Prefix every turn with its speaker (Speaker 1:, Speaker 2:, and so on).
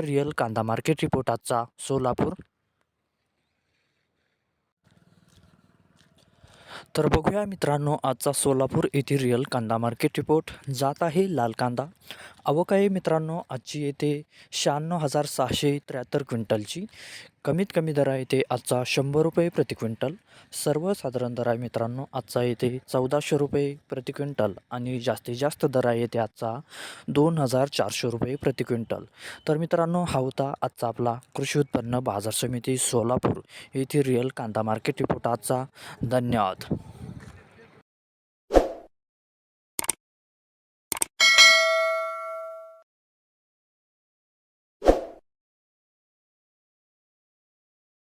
Speaker 1: Real कांदा market report आजचा सोलापूर. तर बघूया मित्रांनो आजचा सोलापूर येथील रिअल कांदा मार्केट रिपोर्ट जात आहे लाल कांदा. अवकाळी मित्रांनो आजची येते शहाण्णव हजार सहाशे त्र्याहत्तर क्विंटलची. कमीत कमी दर आहे ते आजचा शंभर रुपये प्रति क्विंटल. सर्वसाधारण दर आहे मित्रांनो आजचा येते चौदाशे रुपये प्रति क्विंटल आणि जास्तीत जास्त दर आहे ते आजचा दोन हजार चारशे रुपये प्रति क्विंटल. तर मित्रांनो हा होता आजचा आपला कृषी उत्पन्न बाजार समिती सोलापूर येथील रिअल कांदा मार्केट रिपोर्ट आजचा. धन्यवाद.